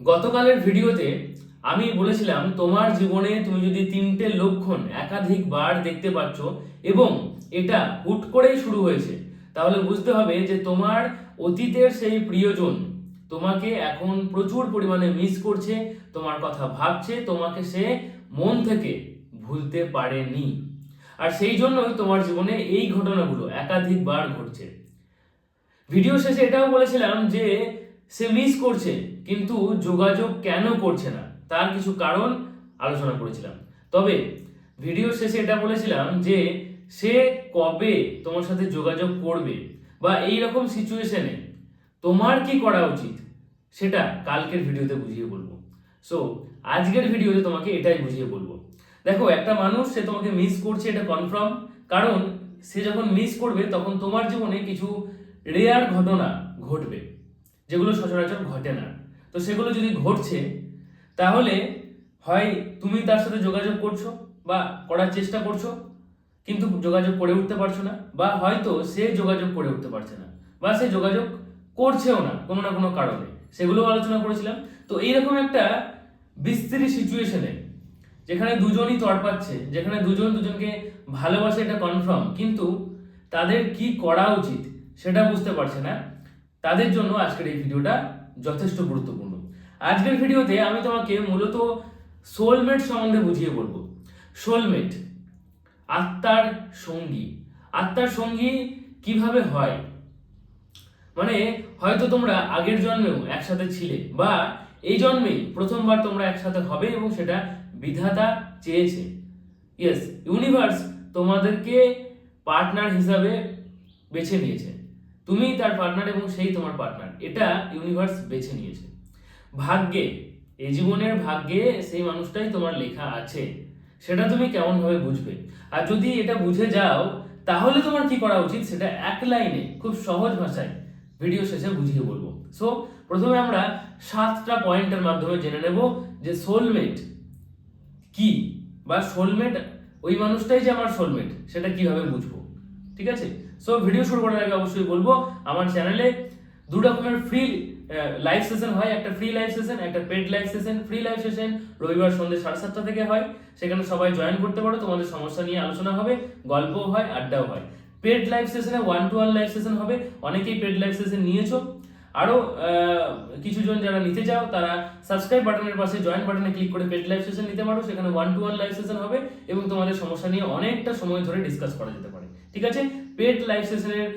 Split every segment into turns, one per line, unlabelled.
গতকালের ভিডিওতে আমি বলেছিলাম, তোমার জীবনে তুমি যদি তিনটে লক্ষণ একাধিকবার দেখতে পাচ্ছ এবং এটা হুট করেই শুরু হয়েছে, তাহলে বুঝতে হবে যে তোমার অতীতের সেই প্রিয়জন তোমাকে এখন প্রচুর পরিমাণে মিস করছে, তোমার কথা ভাবছে, তোমাকে সে মন থেকে ভুলতে পারেনি। আর সেই জন্যই তোমার জীবনে এই ঘটনাগুলো একাধিকবার ঘটছে। ভিডিও শেষে এটাও বলেছিলাম যে সে মিস করছে কিন্তু যোগাযোগ কেন করছে না? তার কিছু কারণ আলোচনা করেছিলাম। তবে ভিডিও শেষে এটা বলেছিলাম যে সে কবে তোমার সাথে যোগাযোগ করবে বা এই রকম সিচুয়েশনে তোমার কি করা উচিত সেটা কালকের ভিডিওতে বুঝিয়ে বলব। সো আজকের ভিডিওতে তোমাকে এটাই বুঝিয়ে বলব। দেখো, একটা মানুষ সে তোমাকে মিস করছে, এটা কনফার্ম কারণ সে যখন মিস করবে, তখন তোমার জীবনে কিছু রেয়ার ঘটনা ঘটবে, যেগুলো সচরাচর ঘটে না। তো সেগুলো যদি ঘটছে, তাহলে হয় তুমি তার সাথে যোগাযোগ করছ বা করার চেষ্টা করছ, কিন্তু যোগাযোগ করে উঠতে পারছ না, বা হয়তো সে যোগাযোগ করে উঠতে পারছে না, বা সে যোগাযোগ করছেও না কোনো না কোনো কারণে। সেগুলো আলোচনা করেছিলাম। তো এইরকম একটা বিস্তৃত সিচুয়েশনে যেখানে দুজনই তড়পাচ্ছে যেখানে দুজন দুজনকে ভালোবাসে এটা কনফার্ম কিন্তু তাদের কি করা উচিত, সেটা বুঝতে পারছে না। তাদের জন্য আজকের এই ভিডিওটা যথেষ্ট গুরুত্বপূর্ণ। আজকের ভিডিওতে আমি তোমাকে মূলত সোলমেট সম্বন্ধে বুঝিয়ে বলব। সোলমেট আত্মার সঙ্গী। আত্মার সঙ্গী কীভাবে হয়? মানে হয়তো তোমরা আগের জন্মেও একসাথে ছিলে বা এই জন্মেই প্রথমবার তোমরা একসাথে হবে এবং সেটা বিধাতা চেয়েছে। ইয়েস ইউনিভার্স তোমাদেরকে পার্টনার হিসাবে বেছে নিয়েছে। তুমি তার পার্টনার এবং সেই তোমার পার্টনার এটা ইউনিভার্স বেছে নিয়েছে। ভাগ্যে এই জীবনের ভাগ্যে সেই মানুষটাই তোমার লেখা আছে। সেটা তুমি কেমন ভাবে বুঝবে? আর যদি এটা বুঝে যাও, তাহলে তোমার কি করা উচিত সেটা এক লাইনে, খুব সহজ ভাষায় ভিডিও শেষে বুঝিয়ে বলব। সো প্রথমে আমরা সাতটা পয়েন্টের মাধ্যমে জেনে নেব যে সোলমেট কি? বা সোলমেট ওই মানুষটাই যে আমার সোলমেট সেটা কীভাবে বুঝব? ঠিক আছে? সো ভিডিও শুরু করার আগে অবশ্যই বলব, আমার চ্যানেলে দু রকমের ফ্রি লাইভ সেশন হয়। একটা ফ্রি লাইভ সেশন একটা paid live session free live session রবিবার সন্ধ্যে সাড়ে সাতটা থেকে হয়। সেখানে সবাই জয়েন করতে পারো। তোমাদের সমস্যা নিয়ে আলোচনা হবে, গল্পও হয়, আড্ডাও হয়। পেড লাইভ সেশনে one to one live session হবে। অনেকেই পেড লাইভ সেশন নিয়েছো। আরও কিছু জন যারা নিতে চাও, তারা সাবস্ক্রাইব বাটনের পাশে জয়েন বাটনে ক্লিক করে পেড লাইভ সেশন নিতে পারো। সেখানে one to one live session হবে এবং তোমাদের সমস্যা নিয়ে অনেকটা সময় ধরে ডিসকাস করা যেতে পারে। ঠিক আছে? পেড লাইভ সেশনের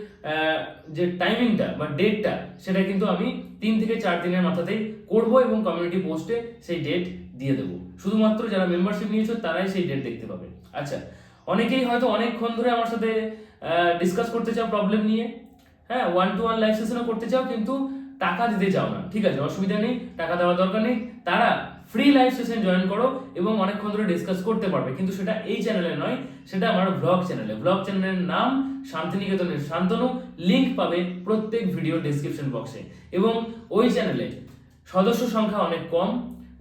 যে টাইমিংটা বা ডেটটা সেটা কিন্তু আমি তিন থেকে চার দিনের মাথাতেই করব এবং কমিউনিটি পোস্টে সেই ডেট দিয়ে দেবো। শুধুমাত্র যারা মেম্বারশিপ নিয়েছো, তারাই সেই ডেট দেখতে পাবে। আচ্ছা অনেকেই হয়তো অনেকক্ষণ ধরে আমার সাথে ডিসকাস করতে চাও প্রবলেম নিয়ে। হ্যাঁ ওয়ান টু ওয়ান লাইভ সেশনও করতে চাও, কিন্তু টাকা দিতে চাও না। ঠিক আছে, অসুবিধা নেই, টাকা দেওয়ার দরকার নেই। তারা ফ্রি লাইভ সেশন জয়েন করো এবং অনেকক্ষণ ধরে ডিসকাস করতে পারবে। কিন্তু সেটা এই চ্যানেলে নয়, সেটা আমার ব্লগ চ্যানেলে ব্লগ চ্যানেলের নাম শান্তিনিকেতনের শান্তনু। লিংক পাবে প্রত্যেক ভিডিও ডেসক্রিপশন বক্সে এবং ওই চ্যানেলে সদস্য সংখ্যা অনেক কম।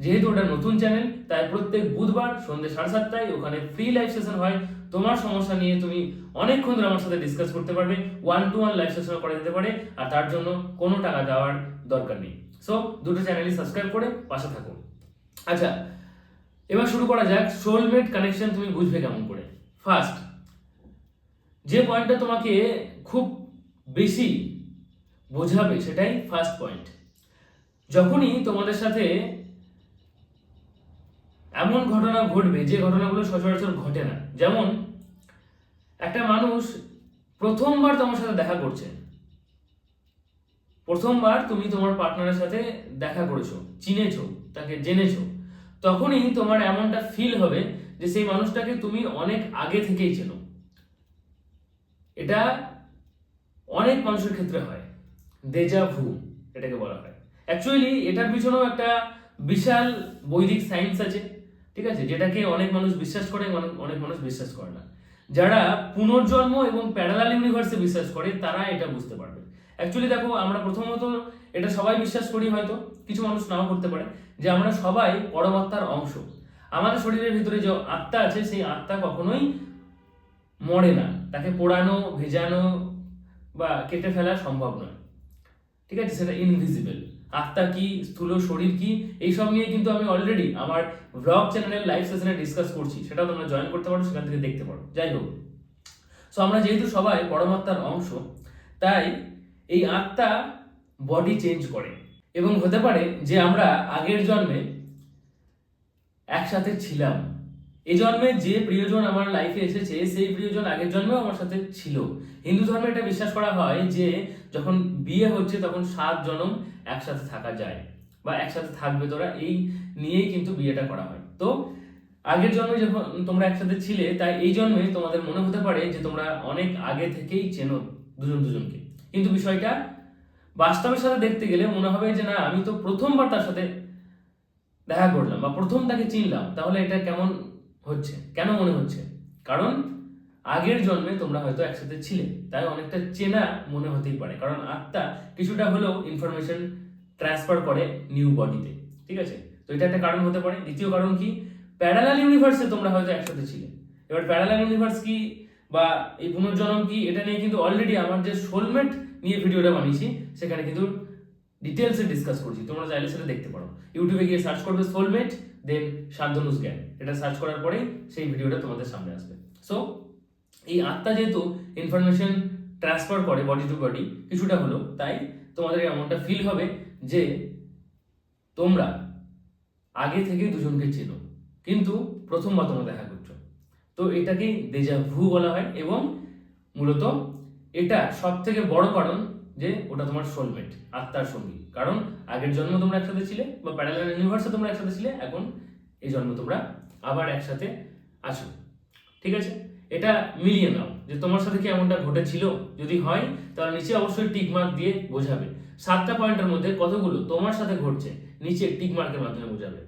যেহেতু ওটা নতুন চ্যানেল তাই প্রত্যেক বুধবার সন্ধ্যে সাড়ে সাতটায় ওখানে ফ্রি লাইভ সেশন হয়। তোমার সমস্যা নিয়ে তুমি অনেকক্ষণ ধরে আমার সাথে ডিসকাস করতে পারবে one to one live session করা যেতে পারে, আর তার জন্য কোনো টাকা দেওয়ার দরকার নেই। সো দুটো চ্যানেলই সাবস্ক্রাইব করে পাশে থাকো আচ্ছা এবার শুরু করা যাক। সোলমেট কানেকশন তুমি বুঝবে কেমন করে। ফার্স্ট যে পয়েন্টটা তোমাকে খুব বেশি বোঝাবে সেটাই ফার্স্ট পয়েন্ট যখনই তোমাদের সাথে এমন ঘটনা ঘটবে, যে ঘটনাগুলো সচরাচর ঘটে না। যেমন, একটা মানুষ প্রথমবার তোমার সাথে দেখা করছে। প্রথমবার তুমি তোমার পার্টনারের সাথে দেখা করেছ, চিনেছো, তাকে জেনেছো। তখনই তোমার এমনটা ফিল হবে যে সেই মানুষটাকে তুমি অনেক আগে থেকেই চেনো। এটা অনেক মানুষের ক্ষেত্রে হয়। দেজা ভু এটাকে বলা হয়। অ্যাকচুয়ালি এটার পিছনেও একটা বিশাল বৈদিক সায়েন্স আছে, ঠিক আছে? যেটাকে অনেক মানুষ বিশ্বাস করে, অনেক মানুষ বিশ্বাস করে না। যারা পুনর্জন্ম এবং প্যারালাল ইউনিভার্সে বিশ্বাস করে, তারা এটা বুঝতে পারবে। অ্যাকচুয়ালি দেখো, আমরা প্রথমত এটা সবাই বিশ্বাস করি হয়তো, কিছু মানুষ নাও করতে পারে, যে আমরা সবাই পরমাত্মার অংশ। আমাদের শরীরের ভিতরে যে আত্মা আছে, সেই আত্মা কখনোই মরে না। তাকে পোড়ানো, ভেজানো বা কেটে ফেলা সম্ভব নয়। ঠিক আছে? সেটা ইনভিজিবল আত্মা কি, স্থূল শরীর কি, এইসব নিয়ে কিন্তু আমি অলরেডি আমার ব্লগ চ্যানেলের লাইভ সেশনে ডিসকাস করছি। সেটাও তোমরা জয়েন করতে পারো, সেখান থেকে দেখতে পারো। যাই হোক। সো আমরা যেহেতু সবাই পরমাত্মার অংশ, তাই এই আত্মা বডি চেঞ্জ করে। এবং হতে পারে যে আমরা আগের জন্মে একসাথে ছিলাম। এই জন্মে যে প্রিয়জন আমার লাইফে এসেছে, সেই প্রিয়জন আগের জন্মেও আমার সাথে ছিল। হিন্দু ধর্মে এটা বিশ্বাস করা হয় যে যখন বিয়ে হচ্ছে তখন সাত জনম একসাথে থাকা যায় বা একসাথে থাকবে তোরা, এই নিয়েই কিন্তু বিয়েটা করা হয়। তো আগের জন্মে যখন তোমরা একসাথে ছিলে, তাই এই জন্মে তোমাদের মনে হতে পারে যে তোমরা অনেক আগে থেকেই চেনো দুজন দুজনকে। কিন্তু বিষয়টা বাস্তবের সাথে দেখতে গেলে মনে হবে যে না, আমি তো প্রথমবার তার সাথে দেখা করলাম বা প্রথম তাকে চিনলাম, তাহলে এটা কেমন হচ্ছে? কেন মনে হচ্ছে? কারণ আগের জন্মে তোমরা হয়তো একসাথে ছিলে, তাই অনেকটা চেনা মনে হতেই পারে। কারণ আত্মা কিছুটা হলেও ইনফরমেশন ট্রান্সফার করে নিউ বডিতে ঠিক আছে? তো এটা একটা কারণ হতে পারে। দ্বিতীয় কারণ কি? প্যারালাল ইউনিভার্সে তোমরা হয়তো একসাথে ছিলে। এবার প্যারালাল ইউনিভার্স কি বা এই পুনর্জন্ম কি, এটা নিয়ে কিন্তু অলরেডি আমার যে সোলমেট নিয়ে ভিডিওটা বানিয়েছি, সেখানে কিন্তু ডিটেলসে ডিসকাস করছি। তোমরা চাইলে সেটা দেখতে পারো। ইউটিউবে গিয়ে সার্চ করবে সোলমেট দেন শান্তনুস জ্ঞান। এটা সার্চ করার পরেই সেই ভিডিওটা তোমাদের সামনে আসবে। সো এই আত্মা যেহেতু ইনফরমেশন ট্রান্সফার করে বডি টু বডি কিছুটা হলো তাই তোমাদের এমনটা ফিল হবে যে তোমরা আগে থেকে দুজনকে চেনো। কিন্তু প্রথমবার তোমরা দেখা তো এটাকে দেজা ভু বলা হয় এবং মূলত এটা সব থেকে বড় কারণ যে ওটা তোমার সোলমেট আত্মার সঙ্গী। কারণ আগের জন্ম তোমরা একসাথে ছিলে বা প্যারালাল ইউনিভার্সে তোমরা একসাথে ছিলে, এখন এই জন্ম তোমরা আবার একসাথে আছো। ঠিক আছে? এটা মিলিয়ে নাও যে তোমার সাথে কি এমনটা ঘটেছিল? যদি হয়, তাহলে নিচে অবশ্যই টিক মার্ক দিয়ে বোঝাবে। সাতটা পয়েন্টের মধ্যে কতগুলো তোমার সাথে ঘটছে, নিচে টিক মার্কের মাধ্যমে বোঝাবে।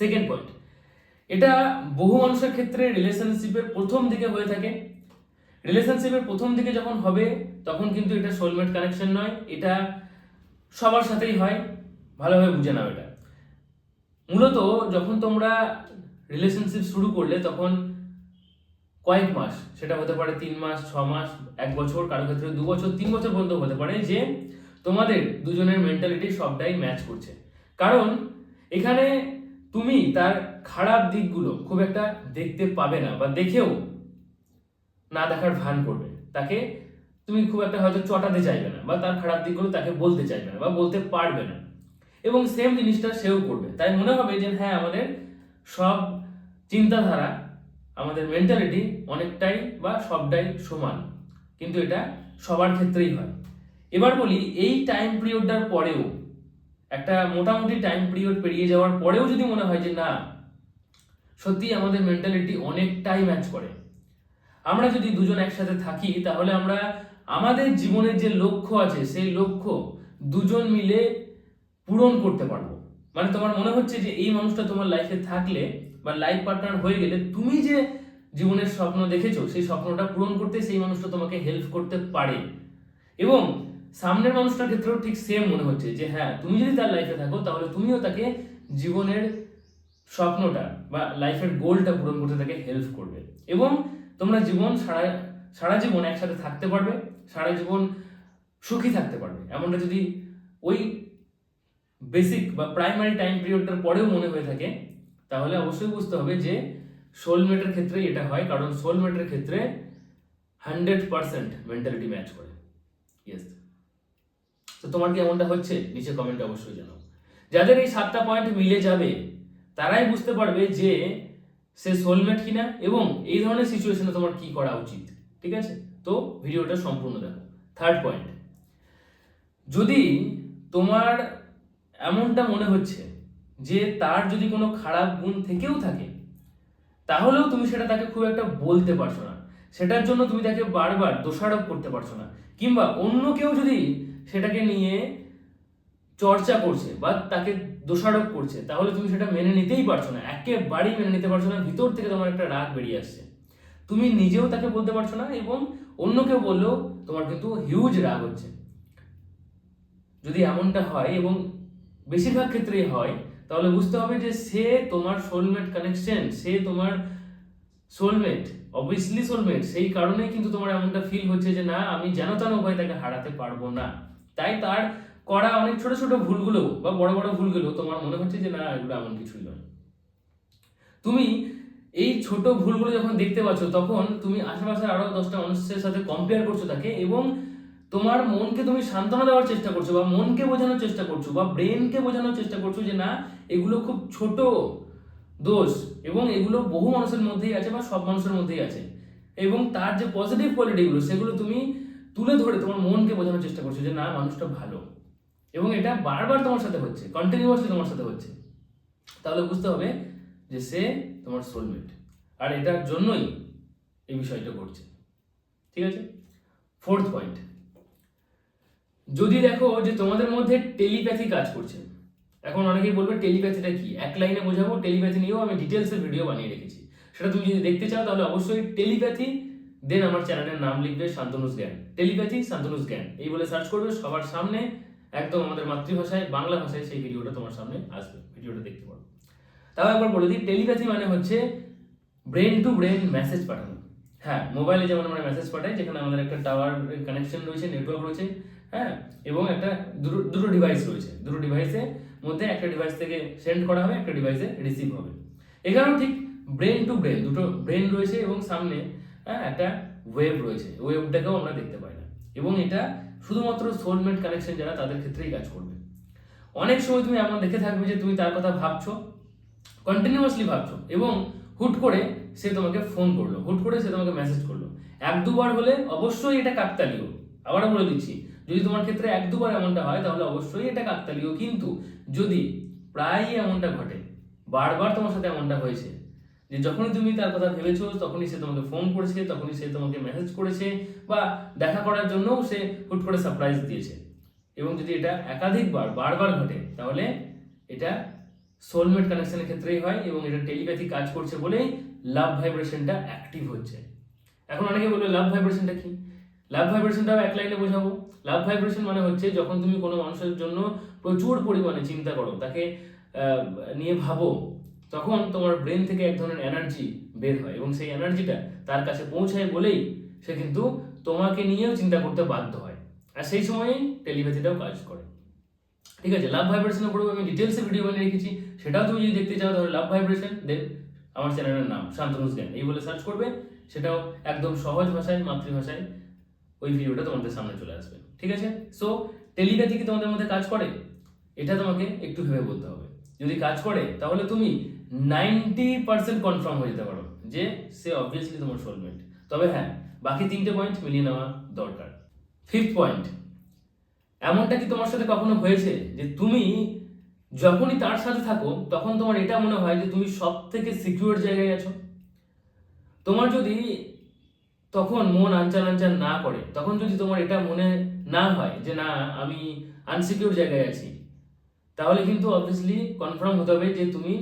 সেকেন্ড পয়েন্ট এটা বহু মানুষের ক্ষেত্রে রিলেশনশিপের প্রথম দিকে হয়ে থাকে। রিলেশনশিপের প্রথম দিকে যখন হবে, তখন কিন্তু এটা সোলমেট কানেকশন নয়, এটা সবার সাথেই হয়। ভালোভাবে বুঝে নাও এটা। মূলত যখন তোমরা রিলেশনশিপ শুরু করলে, তখন কয়েক মাস, সেটা হতে পারে তিন মাস, ছ মাস, এক বছর, কারও ক্ষেত্রে দু বছর, তিন বছর পর্যন্ত হতে পারে যে তোমাদের দুজনের মেন্টালিটি সবটাই ম্যাচ করছে। কারণ এখানে তুমি তার খারাপ দিকগুলো খুব একটা দেখতে পাবে না বা দেখেও না দেখার ভান করবে। তাকে তুমি খুব একটা হয়তো চটাতে চাইবে না বা তার খারাপ দিকগুলো তাকে বলতে চাইবে না বা বলতে পারবে না। এবং সেম জিনিসটা সেও করবে। তাই মনে হবে যে হ্যাঁ আমাদের সব চিন্তাধারা, আমাদের মেন্টালিটি অনেকটাই বা সবটাই সমান। কিন্তু এটা সবার ক্ষেত্রেই হয়। এবার বলি, এই টাইম পিরিয়ডটার পরেও, একটা মোটামুটি টাইম পিরিয়ড পেরিয়ে যাওয়ার পরেও যদি মনে হয় যে না সত্যি আমাদের মেন্টালিটি অনেকটাই ম্যাচ করে। আমরা যদি দুজন একসাথে থাকি, তাহলে আমরা আমাদের জীবনের যে লক্ষ্য আছে, সেই লক্ষ্য দুজন মিলে পূরণ করতে পারব। মানে তোমার মনে হচ্ছে যে এই মানুষটা তোমার লাইফে থাকলে বা লাইফ পার্টনার হয়ে গেলে তুমি যে জীবনের স্বপ্ন দেখেছ, সেই স্বপ্নটা পূরণ করতে সেই মানুষটা তোমাকে হেল্প করতে পারে। এবং সামনের মানুষটার ক্ষেত্রেও ঠিক সেম মনে হচ্ছে যে হ্যাঁ তুমি যদি তার লাইফে থাকো, তাহলে তুমিও তাকে জীবনের স্বপ্নটা বা লাইফের গোলটা পূরণ করতে তাকে হেল্প করবে। এবং তোমরা জীবন সারা সারা জীবন একসাথে থাকতে পারবে, সারা জীবন সুখী থাকতে পারবে। এমনটা যদি ওই বেসিক বা প্রাইমারি টাইম পিরিয়ডটার পরেও মনে হয়ে থাকে, তাহলে অবশ্যই বুঝতে হবে যে সোলমেটের ক্ষেত্রে এটা হয়, কারণ সোলমেটের ক্ষেত্রে হান্ড্রেড পার্সেন্ট মেন্টালিটি ম্যাচ করে। ইয়েস তো তোমার কি এমনটা হচ্ছে? নিচে কমেন্টে অবশ্যই জানাও। যাদের এই সাতটা পয়েন্ট মিলে যাবে তারাই বুঝতে পারবে যে সে সোলমেট কিনা এবং এই ধরনের সিচুয়েশনে তোমার কি করা উচিত, ঠিক আছে? তো ভিডিওটা সম্পূর্ণ দেখো। থার্ড পয়েন্ট যদি তোমার এমনটা মনে হচ্ছে যে তার যদি কোনো খারাপ গুণ থেকেও থাকে, তাহলেও তুমি সেটা তাকে খুব একটা বলতে পারছ না। সেটার জন্য তুমি তাকে বারবার দোষারোপ করতে পারছ না। কিংবা অন্য কেউ যদি সেটাকে নিয়ে চর্চা করছে বা তাকে দোষারোপ করছে, তাহলে তুমি সেটা মেনে নিতেই পারছ না। একেবারেই মেনে নিতে পারছ না, ভিতর থেকে তোমার একটা রাগ বেরিয়ে আসছে। তুমি নিজেও তাকে বলতে পারছ না এবং অন্য কেউ বললেও তোমার কিন্তু হিউজ রাগ হচ্ছে। যদি এমনটা হয় এবং বেশিরভাগ ক্ষেত্রেই হয়, তাহলে বুঝতে হবে যে সে তোমার সোলমেট কানেকশন সে তোমার সোলমেট অবভিয়াসলি সোলমেট সেই কারণেই কিন্তু তোমার এমনটা ফিল হচ্ছে যে না, আমি যেন তেন উপায় তাকে হারাতে পারব না। তাই তার করা অনেক ছোট ছোট ভুলগুলো বা বড় বড় ভুলগুলো, তোমার মনে হচ্ছে যে না, এগুলো এমন কিছুই নয়। তুমি এই ছোট ভুলগুলো যখন দেখতে পাচ্ছ, তখন তুমি আশেপাশে আরও দশটা মানুষের সাথে কম্পেয়ার করছ তাকে এবং তোমার মনকে তুমি সান্ত্বনা দেওয়ার চেষ্টা করছ বা মনকে বোঝানোর চেষ্টা করছ বা ব্রেনকে বোঝানোর চেষ্টা করছ যে না, এগুলো খুব ছোট দোষ এবং এগুলো বহু মানুষের মধ্যেই আছে বা সব মানুষের মধ্যেই আছে। এবং তার যে পজিটিভ কোয়ালিটিগুলো সেগুলো তুমি তুলে ধরে তোমার মনকে বোঝানোর চেষ্টা করছ যে না, মানুষটা ভালো। এবং এটা বারবার তোমার সাথে হচ্ছে কন্টিনিউয়াসলি তোমার সাথে হচ্ছে। তাহলে বুঝতে হবে যে সে তোমার সোলমেট আর এটার জন্যই এই বিষয়টা ঘটছে। ঠিক আছে? ফোর্থ পয়েন্ট যদি দেখো যে তোমাদের মধ্যে টেলিপ্যাথি কাজ করছে, এখন অনেকেই বলবে টেলিপ্যাথিটা কি? এক লাইনে বোঝাবো টেলিপ্যাথি নিয়েও আমি ডিটেলসের ভিডিও বানিয়ে রেখেছি। সেটা তুমি যদি দেখতে চাও, তাহলে অবশ্যই টেলিপ্যাথি দেন আমার চ্যানেলের নাম লিখবে শান্তনুস জ্ঞান। টেলিপ্যাথি শান্তনুস জ্ঞান। এই বলে সার্চ করবে, সবার সামনে একদম আমাদের মাতৃভাষায়, বাংলা ভাষায় সেই ভিডিওটা তোমার সামনে আসবে। ভিডিওটা দেখতে পারো। তাও একবার বলে দিই, টেলিপ্যাথি মানে হচ্ছে ব্রেন টু ব্রেন মেসেজ পাঠানো। হ্যাঁ মোবাইলে যেমন আমরা মেসেজ পাঠাই, যেখানে আমাদের একটা টাওয়ার কানেকশন রয়েছে নেটওয়ার্ক রয়েছে হ্যাঁ এবং একটা দুটো দুটো ডিভাইস রয়েছে। দুটো ডিভাইসের মধ্যে একটা ডিভাইস থেকে সেন্ড করা হবে, একটা ডিভাইসে রিসিভ হবে। এখানেও ঠিক ব্রেন টু ব্রেন দুটো ব্রেন রয়েছে এবং সামনে হ্যাঁ একটা ওয়েভ রয়েছে। ওয়েভটাকেও আমরা দেখতে পাই না। এবং এটা শুধুমাত্র সোলমেট কানেকশন যারা তাদের ক্ষেত্রেই কাজ করবে। অনেক সময় তুমি এমন দেখে থাকবে যে তুমি তার কথা ভাবছ কন্টিনিউয়াসলি ভাবছ, এবং হুট করে সে তোমাকে ফোন করল, হুট করে সে তোমাকে মেসেজ করল। এক দুবার হলে অবশ্যই এটা কাকতালীয়। আবারও বলে দিচ্ছি, যদি তোমার ক্ষেত্রে এক দুবার এমনটা হয়, তাহলে অবশ্যই এটা কাকতালীয়। কিন্তু যদি প্রায়ই এমনটা ঘটে, বারবার তোমার সাথে এমনটা হয়েছে যে যখনই তুমি তার কথা ভেবেছো, তখনই সে তোমাকে ফোন করেছে, তখনই সে তোমাকে মেসেজ করেছে বা দেখা করার জন্যও সে হুট করে সারপ্রাইজ দিয়েছে। এবং যদি এটা একাধিকবার, বারবার ঘটে, তাহলে এটা সোলমেট কানেকশনের ক্ষেত্রেই হয় এবং এটা টেলিপ্যাথি কাজ করছে বলেই লাভ ভাইব্রেশনটা অ্যাক্টিভ হচ্ছে। এখন অনেকে বলবে লাভ ভাইব্রেশনটা কি? লাভ ভাইব্রেশনটাও এক লাইনে বোঝাবো। লাভ ভাইব্রেশন মানে হচ্ছে যখন তুমি কোনো মানুষের জন্য প্রচুর পরিমাণে চিন্তা করো, তাকে নিয়ে ভাবো। তখন তোমার ব্রেন থেকে এক ধরনের এনার্জি বের হয় এবং সেই এনার্জিটা তার কাছে পৌঁছায় বলেই সে কিন্তু তোমাকে নিয়েও চিন্তা করতে বাধ্য হয়। আর সেই সময়ই টেলিপ্যাথিটাও কাজ করে। ঠিক আছে লাভ ভাইব্রেশনের উপরেও আমি ডিটেলসে ভিডিও বানিয়ে রেখেছি। সেটাও তুমি যদি দেখতে চাও তাহলে লাভ ভাইব্রেশন দেন আমার চ্যানেলের নাম শান্তনুস জ্ঞান। এই বলে সার্চ করবে, সেটাও একদম সহজ ভাষায়, মাতৃভাষায় ওই ভিডিওটা তোমাদের সামনে চলে আসবে। ঠিক আছে? সো টেলিপ্যাথি কি তোমাদের মধ্যে কাজ করে? এটা তোমাকে একটু ভেবে বলতে হবে। যদি কাজ করে, তাহলে তুমি নাইনটি পার্সেন্ট কনফার্ম হয়ে যেতে পারো যে সে অবভিয়াসলি তোমার সোলমেট তবে হ্যাঁ বাকি তিনটে পয়েন্ট মিলিয়ে নেওয়া দরকার। ফিফথ পয়েন্ট এমনটা কি তোমার সাথে কখনো হয়েছে যে তুমি যখনই তার সাথে থাকো, তখন তোমার এটা মনে হয় যে তুমি সব থেকে সিকিউর জায়গায় আছো? তোমার যদি তখন মন আনচান আনচান না করে, তখন যদি তোমার এটা মনে না হয় যে না, আমি আনসিকিউর জায়গায় আছি, তাহলে কিন্তু অবভিয়াসলি কনফার্ম হতে হবে যে তুমি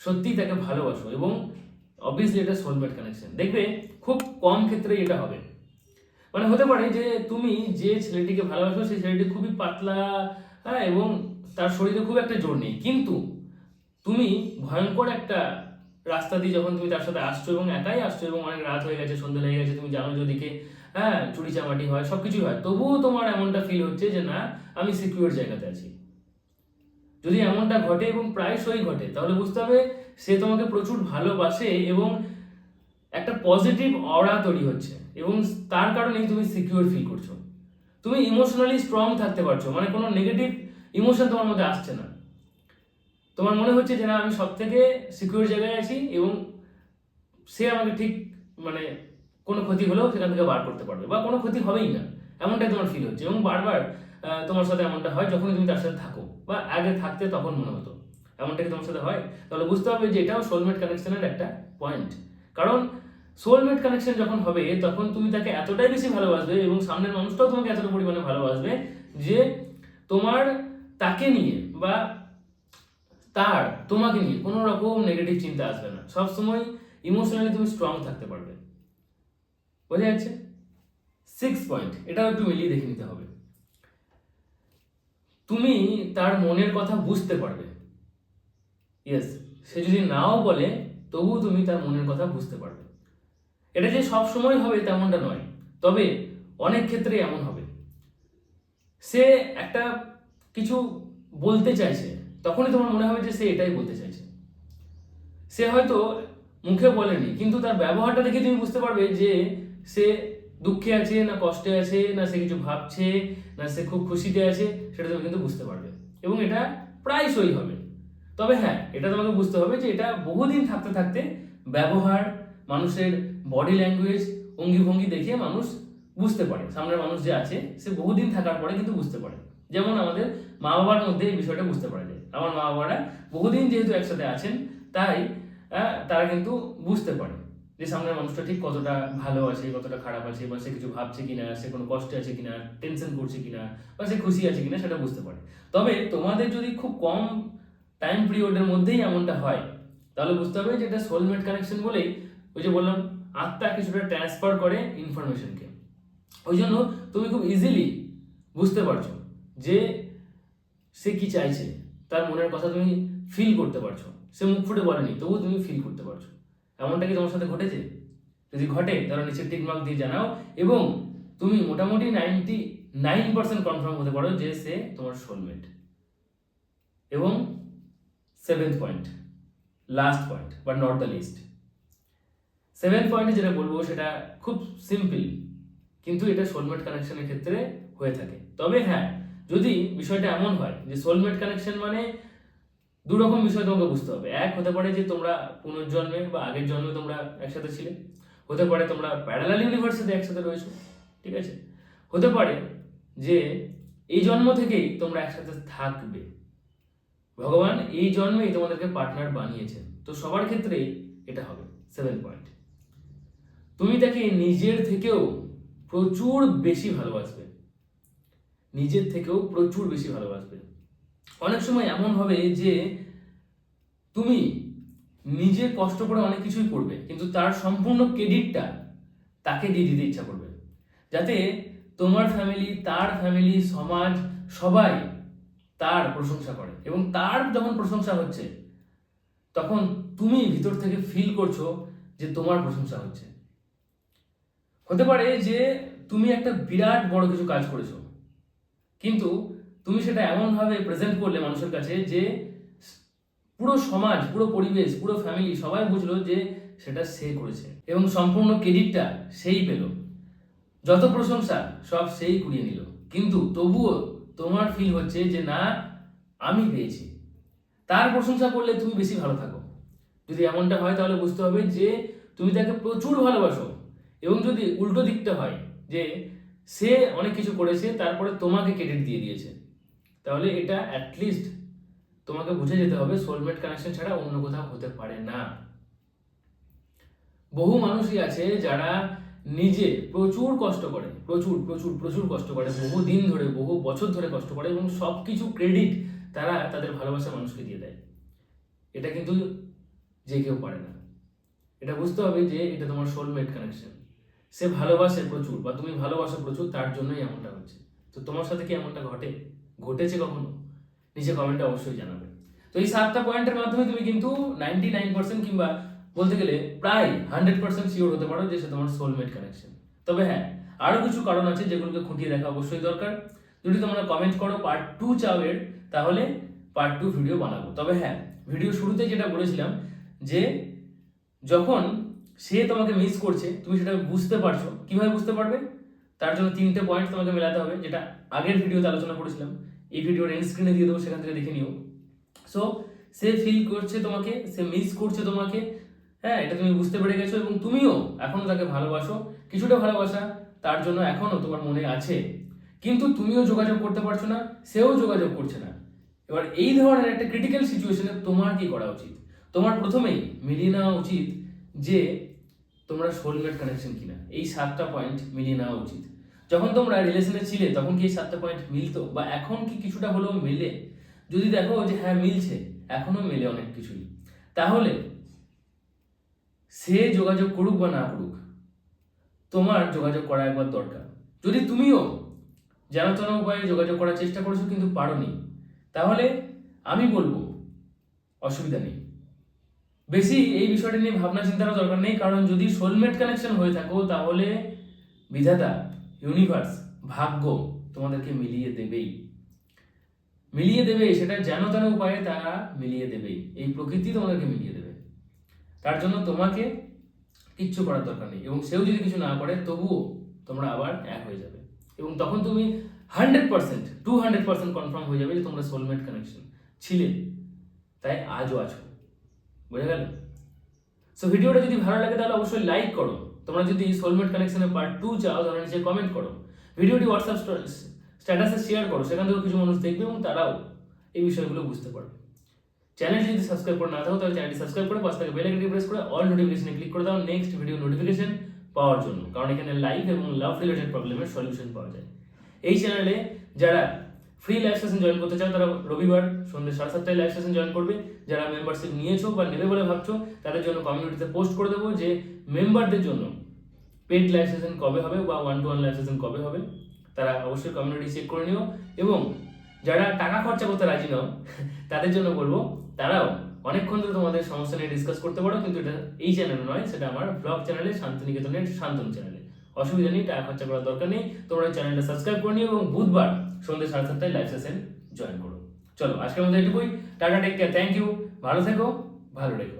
সত্যিই তাকে ভালোবাসো এবং অবভিয়াসলি এটা সোলমেট কানেকশন দেখবে, খুব কম ক্ষেত্রে এটা হবে। মানে হতে পারে যে তুমি যে ছেলেটিকে ভালোবাসো, সেই ছেলেটি খুবই পাতলা হ্যাঁ এবং তার শরীরে খুব একটা জোর নেই। কিন্তু তুমি ভয়ঙ্কর একটা রাস্তা দিয়ে যখন তুমি তার সাথে আসছো এবং একাই আসছো এবং অনেক রাত হয়ে গেছে সন্ধ্যে লেগে গেছে, তুমি জানো যে ওদিকে হ্যাঁ চুরি চামাটি হয় সব কিছুই হয়, তবুও তোমার এমনটা ফিল হচ্ছে যে, না, আমি সিকিউর জায়গাতে আছি। যদি এমনটা ঘটে এবং প্রায়শই ঘটে, তাহলে বুঝতে হবে সে তোমাকে প্রচুর ভালোবাসে এবং একটা পজিটিভ অরা তৈরি হচ্ছে এবং তার কারণেই তুমি সিকিউর ফিল করছ। তুমি ইমোশনালি স্ট্রং থাকতে পারছ মানে কোনো নেগেটিভ ইমোশন তোমার মধ্যে আসছে না। তোমার মনে হচ্ছে যে না, আমি সব থেকে সিকিউর জায়গায় আছি এবং সে আমাকে ঠিক মানে কোনো ক্ষতি হলেও সেখান থেকে বার করতে পারবে বা কোনো ক্ষতি হবেই না, এমনটাই তোমার ফিল হচ্ছে এবং বারবার তোমার সাথে এমনটা হয় যখনই তুমি তার সাথে থাকো, বা আগে থাকতে তখন মনে হতো। এমনটা কি তোমার সাথে হয়? তাহলে বুঝতে হবে যে এটাও সোলমেট কানেকশনের একটা পয়েন্ট কারণ সোলমেট কানেকশন যখন হবে, তখন তুমি তাকে এতটাই বেশি ভালোবাসবে এবং সামনের মানুষটাও তোমাকে এতটা পরিমাণে ভালোবাসবে যে তোমার তাকে নিয়ে বা তার, তোমাকে নিয়ে কোনো রকম নেগেটিভ চিন্তা আসবে না। সবসময় ইমোশনালি তুমি স্ট্রং থাকতে পারবে। বোঝা যাচ্ছে? সিক্স পয়েন্ট এটাও একটু মিলিয়ে দেখে নিতে হবে। তুমি তার মনের কথা বুঝতে পারবে। ইয়েস সে যদি নাও বলে, তবুও তুমি তার মনের কথা বুঝতে পারবে। এটা যে সব সময় হবে তেমনটা নয়, তবে অনেক ক্ষেত্রে এমন হবে। সে একটা কিছু বলতে চাইছে, তখনই তোমার মনে হবে যে সে এটাই বলতে চাইছে। সে হয়তো মুখে বলেনি, কিন্তু তার ব্যবহারটা দেখে তুমি বুঝতে পারবে যে সে দুঃখে আছে, না কষ্টে আছে, না সে কিছু ভাবছে, না সে খুব খুশিতে আছে, সেটা তুমি কিন্তু বুঝতে পারবে। এবং এটা প্রায়শই হবে। তবে হ্যাঁ এটা তোমাকে বুঝতে হবে যে এটা বহুদিন থাকতে থাকতে ব্যবহার, মানুষের বডি ল্যাঙ্গুয়েজ অঙ্গি ভঙ্গি দেখে মানুষ বুঝতে পারে। সামনের মানুষ যে আছে, সে বহুদিন থাকার পরে কিন্তু বুঝতে পারে। যেমন আমাদের মা বাবার মধ্যে এই বিষয়টা বুঝতে পারা যায়। আমার মা বাবারা বহুদিন যেহেতু একসাথে আছেন, তাই তারা কিন্তু বুঝতে পারে। যে সামনের মানুষটা ঠিক কতটা ভালো আছে, কতটা খারাপ আছে, বা সে কিছু ভাবছে কিনা, সে কোনো কষ্টে আছে কিনা টেনশন করছে কিনা, বা সে খুশি আছে কিনা সেটা বুঝতে পারে। তবে তোমাদের যদি খুব কম টাইম পিরিয়ডের মধ্যেই এমনটা হয়, তাহলে বুঝতে হবে যে এটা সোলমেট কানেকশন বলেই ওই যে বললাম, আত্মা কিছুটা ট্রান্সফার করে ইনফরমেশনকে ওই জন্য তুমি খুব ইজিলি বুঝতে পারছ যে সে কি চাইছে, তার মনের কথা তুমি ফিল করতে পারছ। সে মুখ ফুটে বলেনি, তবুও তুমি ফিল করতে পারছ। এমনটা কি তোমার সাথে ঘটেছে? যদি ঘটে, তাহলে নিচে টিক মার্ক দিয়ে জানাও এবং তুমি মোটামুটি নাইনটি নাইন পার্সেন্ট কনফার্ম হতে পারো যে সে তোমার সোলমেট এবং seventh point last point but not the least seven পয়েন্টে যেটা বলব, সেটা খুব সিম্পল কিন্তু এটা সোলমেট কানেকশনের ক্ষেত্রে হয়ে থাকে। তবে হ্যাঁ যদি বিষয়টা এমন হয় যে সোলমেট কানেকশন মানে দু রকম বিষয় তোমাকে বুঝতে হবে। এক, হতে পারে যে তোমরা পুনর্জন্মে বা আগের জন্মে তোমরা একসাথে ছিলে। হতে পারে তোমরা প্যারালাল ইউনিভার্সিতে একসাথে রয়েছো, ঠিক আছে? হতে পারে যে এই জন্ম থেকেই তোমরা একসাথে থাকবে। ভগবান এই জন্মেই তোমাদেরকে পার্টনার বানিয়েছেন। তো সবার ক্ষেত্রেই এটা হবে সেভেন পয়েন্ট তুমি তাকে নিজের থেকেও প্রচুর বেশি ভালোবাসবে। নিজের থেকেও প্রচুর বেশি ভালোবাসবে। অনেক সময় এমন হবে যে তুমি নিজে কষ্ট করে অনেক কিছুই করবে, কিন্তু তার সম্পূর্ণ ক্রেডিটটা তাকে দিয়ে দিতে ইচ্ছা করবে। যাতে তোমার ফ্যামিলি তার ফ্যামিলি সমাজ, সবাই তার প্রশংসা করে এবং তার যখন প্রশংসা হচ্ছে, তখন তুমি ভিতর থেকে ফিল করছ যে তোমার প্রশংসা হচ্ছে। হতে পারে যে তুমি একটা বিরাট বড় কিছু কাজ করেছ, কিন্তু তুমি সেটা এমনভাবে প্রেজেন্ট করলে মানুষের কাছে যে পুরো সমাজ, পুরো পরিবেশ, পুরো ফ্যামিলি সবাই বুঝলো যে সেটা সে করেছে এবং সম্পূর্ণ ক্রেডিটটা সেই পেল। যত প্রশংসা, সব সেই কুড়িয়ে নিল। কিন্তু তবুও তোমার ফিল হচ্ছে যে না, আমি পেয়েছি। তার প্রশংসা করলে তুমি বেশি ভালো থাকো। যদি এমনটা হয় তাহলে বুঝতে হবে যে তুমি তাকে প্রচুর ভালোবাসো। এবং যদি উল্টো দিকটা হয় যে সে অনেক কিছু করেছে, তারপরে তোমাকে ক্রেডিট দিয়ে দিয়েছে। তাহলে এটা অ্যাটলিস্ট তোমাকে বুঝে যেতে হবে সোলমেট কানেকশন ছাড়া অন্য কোথাও হতে পারে না। বহু মানুষই আছে যারা নিজে প্রচুর কষ্ট করে, প্রচুর প্রচুর প্রচুর কষ্ট করে, বহু দিন ধরে, বহু বছর ধরে কষ্ট করে এবং সব কিছু ক্রেডিট তারা তাদের ভালোবাসা মানুষকে দিয়ে দেয়। এটা কিন্তু যে কেউ পারে না। এটা বুঝতে হবে যে এটা তোমার সোলমেট কানেকশন সে ভালোবাসে প্রচুর বা তুমি ভালোবাসো প্রচুর, তার জন্যই এমনটা হচ্ছে। তো তোমার সাথে কি এমনটা ঘটে? ঘটেছে কখনো? নিচে কমেন্টে অবশ্যই জানাবে। তো এই সাতটা পয়েন্টের মাধ্যমে তুমি কিন্তু নাইনটি নাইন পার্সেন্ট কিংবা বলতে গেলে প্রায় হান্ড্রেড পার্সেন্ট শিওর হতে পারো যে সে তোমার সোলমেট কানেকশন তবে হ্যাঁ আরও কিছু কারণ আছে যেগুলোকে খুঁটিয়ে দেখা অবশ্যই দরকার। যদি তোমরা কমেন্ট করো পার্ট টু চাও এর তাহলে পার্ট টু ভিডিও বানাবো। তবে হ্যাঁ ভিডিও শুরুতে যেটা বলেছিলাম যে যখন সে তোমাকে মিস করছে, তুমি সেটা বুঝতে পারছ। কীভাবে বুঝতে পারবে? তার জন্য তিনটে পয়েন্ট তোমাকে মেলাতে হবে, যেটা আগের ভিডিওতে আলোচনা করেছিলাম। এই ভিডিওর এন্ড স্ক্রিনে দিয়ে দেবো, সেখান থেকে দেখে নিও। সো সে ফিল করছে তোমাকে, সে মিস করছে তোমাকে। হ্যাঁ এটা তুমি বুঝতে পেরে গেছো এবং তুমিও এখনও তাকে ভালোবাসো। কিছুটা ভালোবাসা তার জন্য এখনও তোমার মনে আছে। কিন্তু তুমিও যোগাযোগ করতে পারছ না, সেও যোগাযোগ করছে না। এবার এই ধরনের একটা ক্রিটিক্যাল সিচুয়েশনে তোমার কি করা উচিত? তোমার প্রথমেই মিলিয়ে নেওয়া উচিত যে তোমরা সোলমেট কানেকশন কিনা। এই সাতটা পয়েন্ট মিলিয়ে নেওয়া উচিত। যখন তোমরা রিলেশনে ছিলে, তখন কি এই সাতটা পয়েন্ট মিলতো? বা এখন কি কিছুটা হলেও মেলে? যদি দেখো যে হ্যাঁ মিলছে এখনও মেলে অনেক কিছুই। তাহলে সে যোগাযোগ করুক বা না করুক, তোমার যোগাযোগ করা একবার দরকার। যদি তুমিও জানাতনা উপায়ে যোগাযোগ করার চেষ্টা করেছ কিন্তু পারোনি, তাহলে আমি বলব, অসুবিধা নেই। বেশি এই বিষয়টা নিয়ে ভাবনা চিন্তারও দরকার নেই, কারণ যদি সোলমেট কানেকশন হয়ে থাকো, তাহলে বিধাতা ইউনিভার্স ভাগ্য তোমাদেরকে মিলিয়ে দেবেই। মিলিয়ে দেবে, সেটা যেন তেন উপায়ে তারা মিলিয়ে দেবেই এই প্রকৃতি তোমাদেরকে মিলিয়ে দেবে। তার জন্য তোমাকে কিচ্ছু করার দরকার নেই, এবং সেও যদি কিছু না করে, তবুও তোমরা আবার এক হয়ে যাবে। এবং তখন তুমি hundred percent, two hundred percent confirm হয়ে যাবে যে তোমরা সোলমেট কানেকশন ছিলে। তাই আজও আছো। বুঝে গেল? সো ভিডিওটা যদি ভালো লাগে, তাহলে অবশ্যই লাইক করো। তোমরা যদি সোলমেট কানেকশনের পার্ট টু চাও, তাহলে নিচে কমেন্ট করো। ভিডিওটি হোয়াটসঅ্যাপ স্ট্যাটাসে শেয়ার করো। সেখান থেকেও কিছু মানুষ দেখবে এবং তারাও এই বিষয়গুলো বুঝতে পারবে। চ্যানেলটি যদি সাবস্ক্রাইব করে না থাকো, তাহলে চ্যানেলটি সাবস্ক্রাইব করে পাশ থেকে বেল আইকনটি প্রেস করে অল নোটিফিকেশনে ক্লিক করে দাও। নেক্সট ভিডিও নোটিফিকেশন পাওয়ার জন্য। কারণ এখানে লাইভ এবং লাভ রিলেটেড প্রবলেমের সলিউশন পাওয়া যায়। এই চ্যানেলে যারা ফ্রি লাইভ সেশন জয়েন করতে চাও, তারা রবিবার সন্ধ্যে সাড়ে সাতটায় লাইভ সেশন জয়েন করবে। যারা মেম্বারশিপ নিয়েছো বা নেবে বলে ভাবছ, তাদের জন্য কমিউনিটিতে পোস্ট করে দেবো যে মেম্বারদের জন্য পেড লাইভ সেশন কবে হবে বা one to one live session কবে হবে, তারা অবশ্যই কমিউনিটি চেক করে নিও। এবং যারা টাকা খরচা করতে রাজি নও, তাদের জন্য বলব, তারাও অনেকক্ষণ ধরে তোমাদের সমস্যা নিয়ে ডিসকাস করতে পারো, কিন্তু এটা এই চ্যানেলে নয়, সেটা আমার ব্লগ চ্যানেলে শান্তিনিকেতনের শান্তনু চ্যানেলে অসুবিধা নেই, টাকা খরচা করার দরকার নেই, তোমরা চ্যানেলটা সাবস্ক্রাইব করে নিও এবং বুধবার সন্ধ্যে সাড়ে সাতটায় লাইভ সেশন জয়েন করো। চলো, আজকের মধ্যে এটুকুই। Tata take care thank you ভালো থেকো, ভালো রেখো।